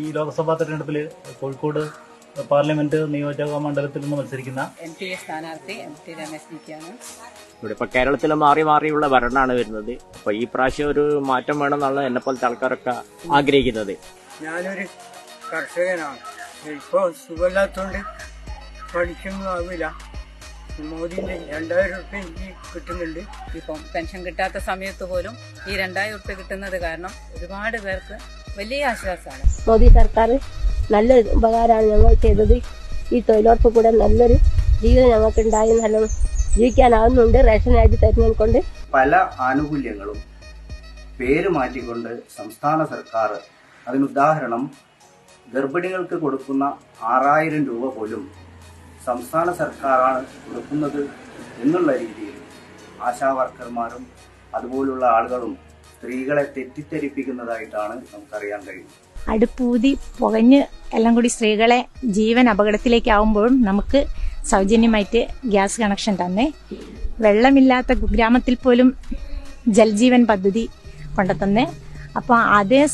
ഈ ലോക്സഭാ തെരഞ്ഞെടുപ്പിൽ കോഴിക്കോട് പാർലമെന്റ് നിയോജക മണ്ഡലത്തിൽ നിന്ന് മത്സരിക്കുന്ന എം പി സ്ഥാനാർത്ഥി എം ടി രമേശ് നിക്കാണ് ഇവിടെ ഇപ്പൊ കേരളത്തിൽ മാറി മാറിയുള്ള ഭരണമാണ് വരുന്നത്. അപ്പൊ ഈ പ്രാവശ്യം ഒരു മാറ്റം വേണമെന്നാണ് എന്നെ പോലത്തെ ആൾക്കാരൊക്കെ ആഗ്രഹിക്കുന്നത്. ഞാനൊരു കർഷകനാണ്. ഇപ്പോൾ സുഖമില്ലാത്തതുകൊണ്ട് പഠിക്കൊന്നും ആവില്ല. മോദിന്റെ രണ്ടായിരം റുപ്യ എനിക്ക് കിട്ടുന്നുണ്ട്. ഇപ്പം പെൻഷൻ കിട്ടാത്ത സമയത്ത് പോലും ഈ രണ്ടായിരം ഉറുപ്പ്യ കിട്ടുന്നത് കാരണം ഒരുപാട് പേർക്ക് വലിയ ആശ്വാസമാണ്. മോദി സർക്കാർ നല്ലൊരു ഉപകാരമാണ് ഞങ്ങൾ ചെയ്തത്. ഈ തൊഴിലുറപ്പ് കൂടെ നല്ലൊരു ജീവിതം ഞങ്ങൾക്ക് ഉണ്ടായി നല്ല ജീവിക്കാനാവുന്നുണ്ട് റേഷൻ ആയിട്ട് തരുന്നത് കൊണ്ട് പല ആനുകൂല്യങ്ങളും പേര് മാറ്റിക്കൊണ്ട് സംസ്ഥാന സർക്കാർ അതിനുദാഹരണം ഗർഭിണികൾക്ക് കൊടുക്കുന്ന ആറായിരം രൂപ പോലും സംസ്ഥാന സർക്കാരാണ് കൊടുക്കുന്നത് എന്നുള്ള രീതിയിൽ ആശാ വർക്കർമാരും അതുപോലുള്ള ആളുകളും സ്ത്രീകളെ തെറ്റിദ്ധരിപ്പിക്കുന്നതായിട്ടാണ് നമുക്കറിയാൻ കഴിയുന്നത്. അടുപ്പൂതി പുകഞ്ഞ് എല്ലാം കൂടി സ്ത്രീകളെ ജീവൻ അപകടത്തിലേക്കാവുമ്പോഴും നമുക്ക് സൗജന്യമായിട്ട് ഗ്യാസ് കണക്ഷൻ തന്നെ. വെള്ളമില്ലാത്ത ഗ്രാമത്തിൽ പോലും ജൽജീവൻ പദ്ധതി കൊണ്ടുതന്നെ. അപ്പോൾ അതേ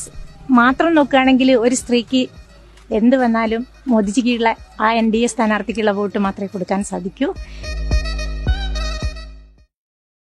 മാത്രം നോക്കുകയാണെങ്കിൽ ഒരു സ്ത്രീക്ക് എന്ത് വന്നാലും മോദിജിക്കുള്ള ആ എൻ ഡി എ സ്ഥാനാർത്ഥിക്കുള്ള വോട്ട് മാത്രമേ കൊടുക്കാൻ സാധിക്കൂ.